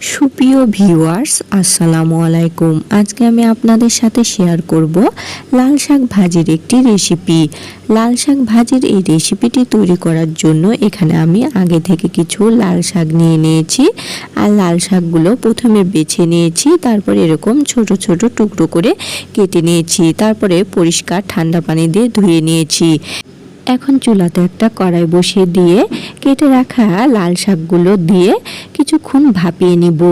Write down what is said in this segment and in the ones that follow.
সুপ্রিয় ভিউয়ার্স, আসসালামু আলাইকুম। আজকে আমি আপনাদের সাথে শেয়ার করব লাল শাক ভাজির একটি রেসিপি লাল শাক ভাজির এই রেসিপিটি তৈরি করার জন্য এখানে আমি আগে থেকে কিছু লাল শাক নিয়ে নিয়েছি। আর লাল শাকগুলো প্রথমে বেছে নিয়েছি, তারপর এরকম ছোট ছোট টুকরো করে কেটে নিয়েছি। তারপরে পরিষ্কার ঠান্ডা পানি দিয়ে ধুয়ে নিয়েছি। এখন চুলাতে একটা কড়াই বসিয়ে দিয়ে কেটে রাখা লাল শাকগুলো দিয়ে কিছুক্ষণ ভাপিয়ে নিব।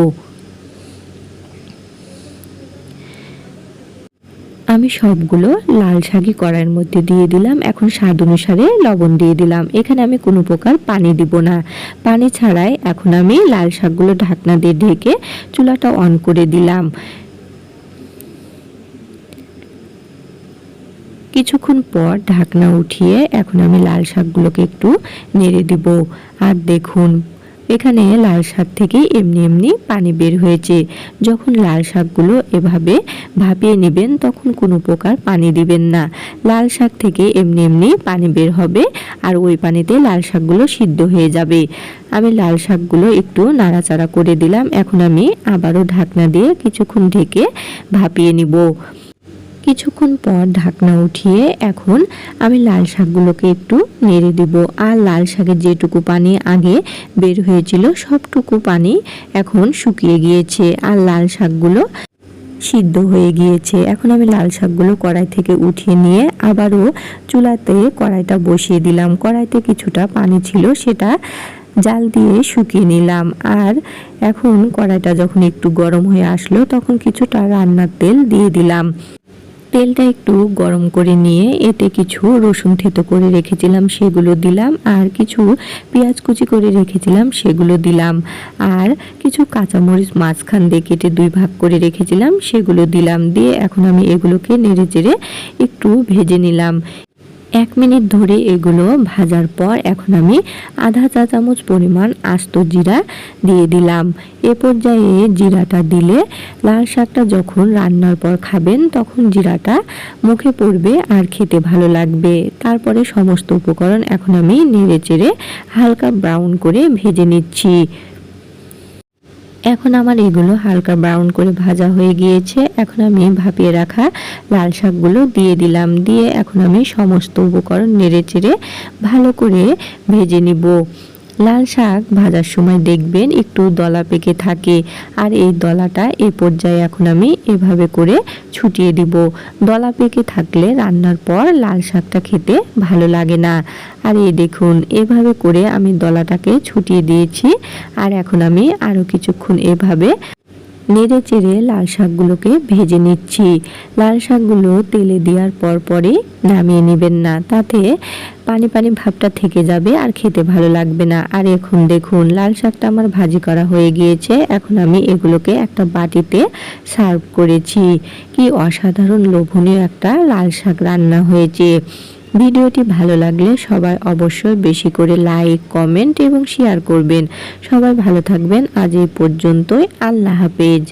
আমি সবগুলো লাল শাকই কড়াইয়ের মধ্যে দিয়ে দিলাম। এখন স্বাদ অনুসারে লবণ দিয়ে দিলাম। এখানে আমি কোনো প্রকার পানি দিব না। পানি ছাড়াই এখন আমি লাল শাকগুলো ঢাকনা দিয়ে ঢেকে চুলাটা অন করে দিলাম। কিছুক্ষণ পর ঢাকনা উঠিয়ে এখন আমি লাল শাকগুলোকে একটু নেড়ে দিব। আর দেখুন, এখানে লাল শাক থেকে এমনি এমনি পানি বের হয়েছে। যখন লাল শাকগুলো এভাবে ভাপিয়ে নেবেন, তখন কোনো প্রকার পানি দিবেন না। লাল শাক থেকে এমনি এমনি পানি বের হবে আর ওই পানিতে লাল শাকগুলো সিদ্ধ হয়ে যাবে। আমি লাল শাকগুলো একটু নাড়াচাড়া করে দিলাম। এখন আমি আবারও ঢাকনা দিয়ে কিছুক্ষণ ঢেকে ভাপিয়ে নিব। কিছুক্ষণ পর ঢাকনা উঠিয়ে এখন আমি লাল শাকগুলোকে একটু নেড়ে দিব। আর লাল শাকের যেটুকু পানি আগে বের হয়েছিল, সবটুকু পানি এখন শুকিয়ে গিয়েছে আর লাল শাকগুলো সিদ্ধ হয়ে গিয়েছে। এখন আমি লাল শাকগুলো কড়াই থেকে উঠিয়ে নিয়ে আবারও চুলাতে কড়াইটা বসিয়ে দিলাম। কড়াইতে কিছুটা পানি ছিল, সেটা জাল দিয়ে শুকিয়ে নিলাম। আর এখন কড়াইটা যখন একটু গরম হয়ে আসলো, তখন কিছুটা রান্নার তেল দিয়ে দিলাম। তেলটা একটু গরম করে নিয়ে এতে কিছু রসুন থেতো করে রেখেছিলাম, সেগুলো দিলাম, আর কিছু পেঁয়াজ কুচি করে রেখেছিলাম, সেগুলো দিলাম, আর কিছু কাঁচামরিচ মাঝখান দিয়ে কেটে দুই ভাগ করে রেখেছিলাম, সেগুলো দিলাম, দিয়ে এখন আমি এগুলোকে নেড়ে চেড়ে একটু ভেজে নিলাম। এক মিনিট ধরে এগুলো ভাজার পর এখন আমি আধা চা চামচ পরিমাণ আস্ত জিরা দিয়ে দিলাম। এ পর্যায়ে জিরাটা দিলে লাল শাকটা যখন রান্নার পর খাবেন, তখন জিরাটা মুখে পড়বে আর খেতে ভালো লাগবে। তারপরে সমস্ত উপকরণ এখন আমি নেড়ে চেড়ে হালকা ব্রাউন করে ভেজে নিচ্ছি। এখন আমার এগুলো হালকা ব্রাউন করে ভাজা হয়ে গিয়েছে। এখন আমি ভাপিয়ে রাখা লাল শাকগুলো দিয়ে দিলাম। দিয়ে এখন আমি সমস্ত উপকরণ নেড়ে চেড়ে ভালো করে ভেজে নিব। লাল শাক ভাজার সময় দেখবেন একটু দলা পেকে থাকে। আর এই দলাটা এই পর্যায়ে এখন আমি এভাবে করে ছুটিয়ে দিব। দলা পেকে থাকলে রান্নার পর লাল শাকটা খেতে ভালো লাগে না। আর এই দেখুন, এভাবে করে আমি দলাটাকে ছুটিয়ে দিয়েছি। আর এখন আমি আরও কিছুক্ষণ এভাবে নেড়ে চেড়ে লাল শাকগুলোকে ভেজে নিচ্ছি। লাল শাকগুলো তেলে দেওয়ার পর পরে নামিয়ে নেবেন না, তাতে পানি পানি ভাবটা থেকে যাবে আর খেতে ভালো লাগবে না। আর এখন দেখুন, লাল শাকটা আমার ভাজি করা হয়ে গিয়েছে। এখন আমি এগুলোকে একটা বাটিতে সার্ভ করেছি। কি অসাধারণ লোভনীয় একটা লাল শাক রান্না হয়েছে। ভিডিওটি ভালো লাগলে সবাই অবশ্যই বেশি করে লাইক, কমেন্ট এবং শেয়ার করবেন। সবাই ভালো থাকবেন। আজ এই পর্যন্তই। আল্লাহ হাফেজ।